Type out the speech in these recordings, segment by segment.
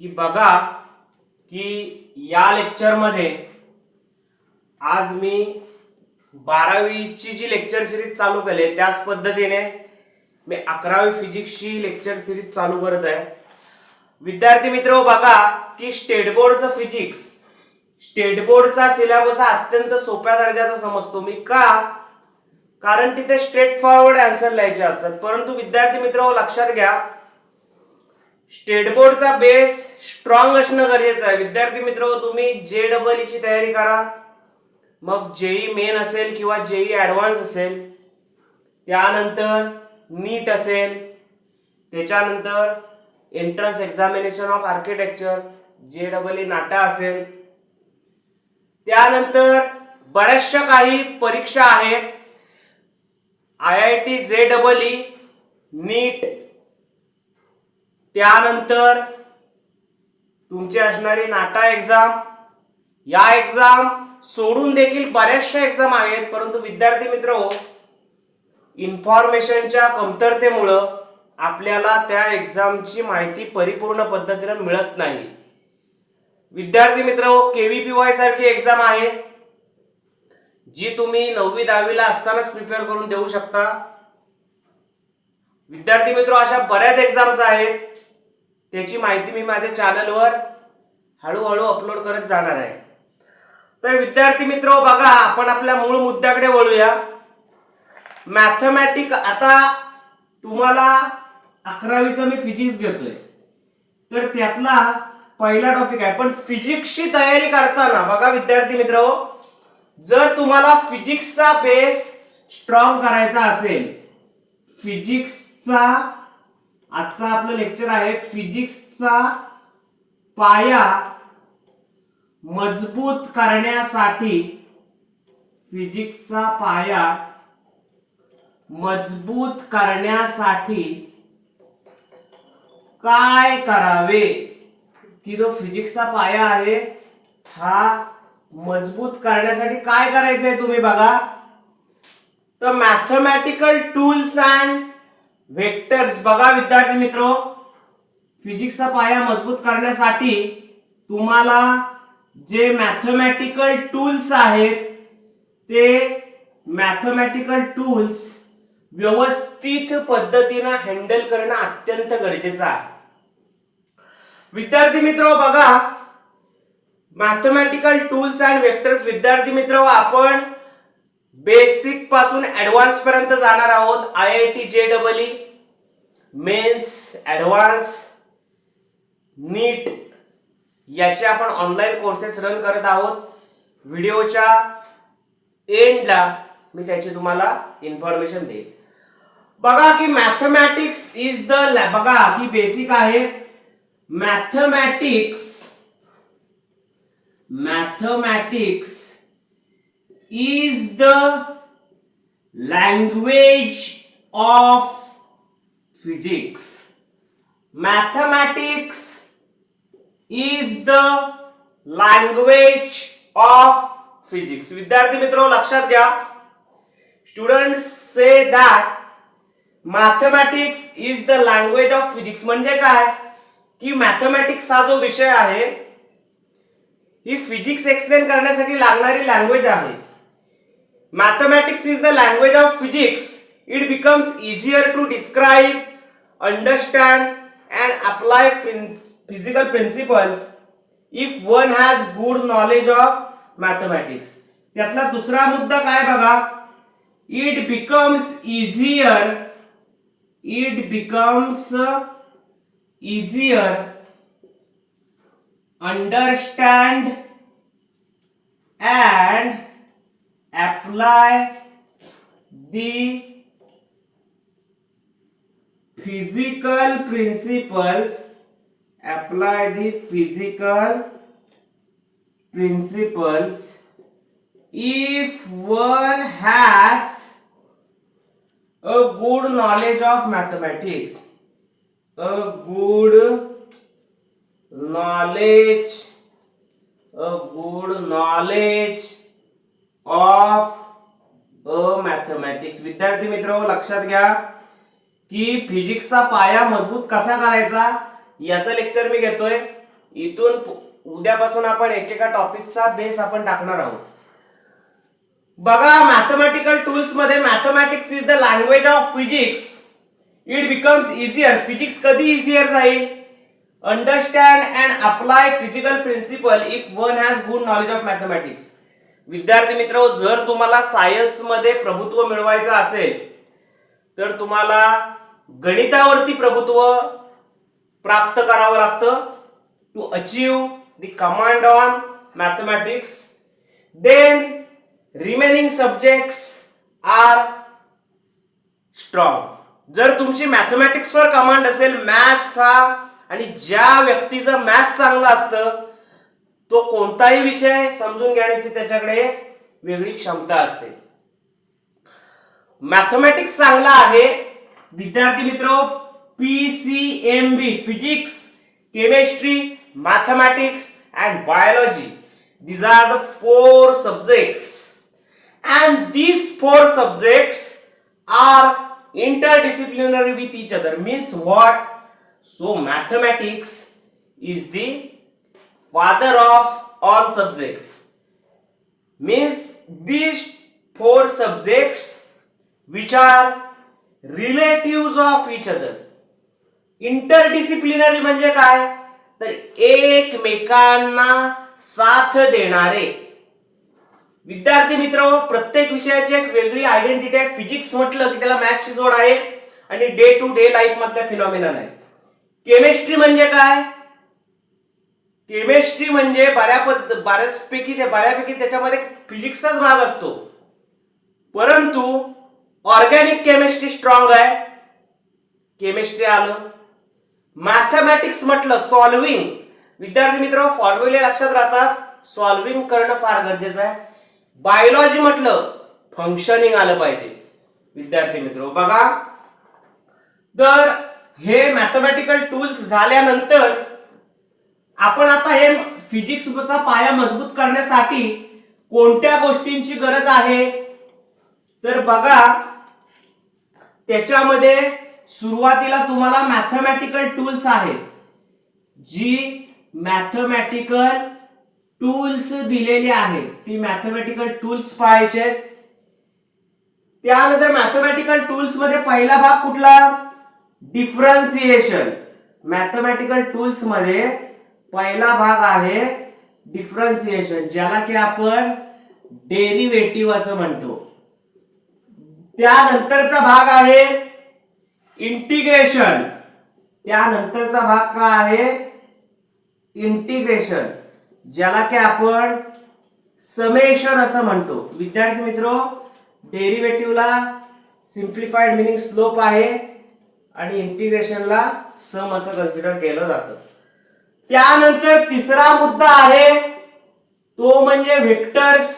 की बघा की या लेक्चरमध्ये आज मी बारावीची जी लेक्चर सिरीज चालू केली त्याच पद्धतीने मी अकरावी फिजिक्सची लेक्चर सिरीज चालू करत आहे. विद्यार्थी मित्र बघा की स्टेट बोर्डचं फिजिक्स स्टेट बोर्डचा सिलेबस हा अत्यंत सोप्या दर्जाचा समजतो. मी का? कारण तिथे स्ट्रेट फॉरवर्ड आन्सर लिहायचे असतात. परंतु विद्यार्थी मित्र हो, लक्षात घ्या स्टेट बोर्डचा बेस स्ट्रॉंग असणं गरजेचं आहे. विद्यार्थी मित्र तुम्ही जे डबल ची तयारी करा. मग जेई मेन असेल किंवा जेई ॲडव्हान्स असेल त्यानंतर नीट असेल त्याच्यानंतर entrance examination of architecture J double E NATA असेल. त्यानंतर बऱ्याचशा काही परीक्षा आहेत. I I T J double E NEET त्यानंतर तुमची असणारी नाटा एक्झाम या एक्झाम सोडून देखील बऱ्याचशा एक्झाम आहेत परंतु विद्यार्थी मित्र हो इन्फॉर्मेशनच्या कमतरतेमुळं आपल्याला त्या एक्झामची माहिती परिपूर्ण पद्धतीनं मिळत नाही. विद्यार्थी मित्र हो के व्ही पी वाय सारखी एक्झाम आहे जी तुम्ही नववी दहावीला असतानाच प्रिपेअर करून देऊ शकता. विद्यार्थी मित्र अशा बऱ्याच एक्झाम्स आहेत त्याची माहिती मी माझ्या चॅनलवर हळूहळू अपलोड करत जाणार आहे. तर विद्यार्थी मित्र बघा आपण आपल्या मूळ मुद्द्याकडे वळूया. मॅथमॅटिक आता तुम्हाला अकरावीचा मी फिजिक्स घेतोय. तर त्यातला पहिला टॉपिक आहे. पण फिजिक्सची तयारी करताना बघा विद्यार्थी मित्र जर तुम्हाला फिजिक्सचा बेस स्ट्रॉंग करायचा असेल फिजिक्सचा आजचा आपलं लेक्चर आहे फिजिक्सचा पाया मजबूत करण्यासाठी. फिजिक्सचा पाया मजबूत करण्यासाठी काय करावे? की जो फिजिक्सचा पाया आहे हा मजबूत करण्यासाठी काय करायचंय तुम्ही बघा? तर मॅथमॅटिकल टूल्स अँड व्हेक्टर्स बघा विद्यार्थी मित्र फिजिक्सचा पाया मजबूत करण्यासाठी तुम्हाला जे मॅथमॅटिकल टूल्स आहेत ते मॅथमॅटिकल टूल्स व्यवस्थित पद्धतीनं हँडल करणं अत्यंत गरजेचं आहे. विद्यार्थी मित्र बघा मॅथमॅटिकल टूल्स अँड वेक्टर्स विद्यार्थी मित्र आपण बेसिकपासून ऍडव्हान्स पर्यंत जाणार आहोत. I I T J double E mains advance NEET याचे आपण ऑनलाईन कोर्सेस रन करत आहोत. व्हिडिओच्या एंडला मी त्याची तुम्हाला इन्फॉर्मेशन देईल बघा की मॅथमॅटिक्स इज द बघा की बेसिक आहे. Mathematics mathematics is the language of physics. Mathematics is the language of physics. विद्यार्थी मित्र लक्षात घ्या students say that mathematics is the language of physics म्हणजे काय की मॅथमॅटिक्स हा जो विषय आहे ही फिजिक्स एक्सप्लेन करण्यासाठी लागणारी लँग्वेज आहे Mathematics is the language of physics. It becomes easier to describe, understand, and apply phin- physical principles if one has good knowledge of mathematics. त्यातला दुसरा मुद्दा काय बघा it becomes easier it becomes easier understand apply the physical principles apply the physical principles. If one has a good knowledge of mathematics a good knowledge a good knowledge of a mathematics विद्यार्थी मित्र लक्षात घ्या की फिजिक्सचा पाया मजबूत कसा करायचा? याचं लेक्चर मी घेतोय. इथून उद्यापासून आपण एकेका टॉपिकचा बेस आपण टाकणार आहोत. बघा mathematical टूल्समध्ये mathematics is the language of physics it becomes easier physics कधी इझियर जाईल? Understand and apply physical principle if one has good knowledge of mathematics विद्यार्थी मित्र जर तुम्हाला सायन्समध्ये प्रभुत्व मिळवायचं असेल तर तुम्हाला गणितावरती प्रभुत्व प्राप्त करावं लागतं. To achieve the command on mathematics then remaining subjects are strong जर तुमची मॅथमॅटिक्सवर कमांड असेल मॅथ्स हा आणि ज्या व्यक्तीचं मॅथ्स चांगलं असतं तो कोणताही विषय समजून घेण्याची त्याच्याकडे वेगळी क्षमता असते. मॅथमॅटिक्स चांगला आहे. विद्यार्थी मित्र P C M B physics chemistry mathematics and biology these are the four subjects and this four subjects are interdisciplinary with each other means what so mathematics is the father of all subjects. Means these four subjects which are relatives of each other. Interdisciplinary म्हणजे काय? तर एकमेकांना साथ देणारे. विद्यार्थी मित्र प्रत्येक विषयाची एक वेगळी आयडेंटिटी आहे. फिजिक्स म्हटलं की त्याला मॅथ्सची जोड आहे. आणि डे टू डे लाईफ मधल्या फिनॉमिनन आहे केमिस्ट्री म्हणजे काय? केमिस्ट्री म्हणजे बऱ्या पद बऱ्याचपैकी ते बऱ्यापैकी त्याच्यामध्ये फिजिक्सचाच भाग असतो. परंतु ऑर्गॅनिक केमिस्ट्री स्ट्रॉंग आहे. केमिस्ट्री आलं. मॅथमॅटिक्स म्हटलं सॉल्विंग विद्यार्थी मित्र फॉर्म्युले लक्षात राहतात. सॉल्विंग करणं फार गरजेचं आहे. बायोलॉजी म्हटलं फंक्शनिंग आलं पाहिजे. विद्यार्थी मित्र बघा. तर हे मॅथमॅटिकल टूल्स झाल्यानंतर आपण आता हे फिजिक्सचा पाया मजबूत करण्यासाठी कोणत्या गोष्टींची गरज आहे? तर बघा त्याच्यामध्ये सुरुवातीला तुम्हाला मॅथमॅटिकल टूल्स आहेत जी मॅथमॅटिकल टूल्स दिलेली आहेत. ती मॅथमॅटिकल टूल्स पाहायचे त्यानंतर मॅथमॅटिकल टूल्समध्ये पहिला भाग कुठला? डिफरन्सिएशन मॅथमॅटिकल टूल्समध्ये पहिला भाग आहे डिफरन्सिएशन ज्याला की आपण डेरिव्हेटिव्ह असं म्हणतो. त्यानंतरचा भाग आहे इंटिग्रेशन त्यानंतरचा भाग काय आहे? इंटिग्रेशन ज्याला की आपण समेशन असं म्हणतो. विद्यार्थी मित्र डेरिव्हेटिव्हला सिम्प्लिफाईड मिनिंग स्लोप आहे आणि इंटिग्रेशनला सम असं कन्सिडर केलं जातं. त्यानंतर तिसरा मुद्दा आहे तो म्हणजे व्हेक्टर्स.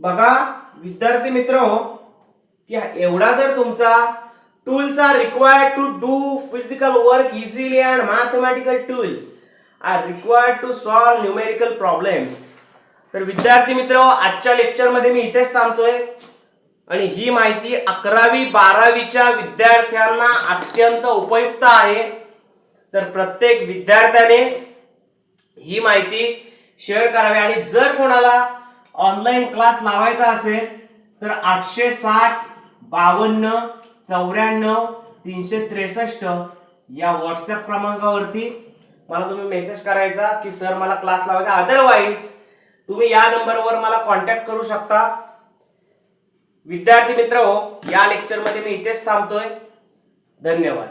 बघा विद्यार्थी मित्र की एवढा जर तुमचा tools are required to do physical work easily and mathematical tools are required to solve numerical problems तर विद्यार्थी मित्र आजच्या लेक्चरमध्ये मी इथेच थांबतोय. आणि ही माहिती अकरावी बारावीच्या विद्यार्थ्यांना अत्यंत उपयुक्त आहे. तर प्रत्येक विद्यार्थ्याने ही माहिती शेअर करावी. आणि जर कोणाला ऑनलाईन क्लास लावायचा असेल तर आठशे साठ बावन्न चौऱ्याण्णव तीनशे त्रेसष्ट या व्हॉट्सअप क्रमांकावरती मला तुम्ही मेसेज करायचा की सर मला क्लास लावायचा. अदरवाईज तुम्ही या नंबरवर मला कॉन्टॅक्ट करू शकता. विद्यार्थी मित्र हो या लेक्चरमध्ये मी इथेच थांबतोय. धन्यवाद.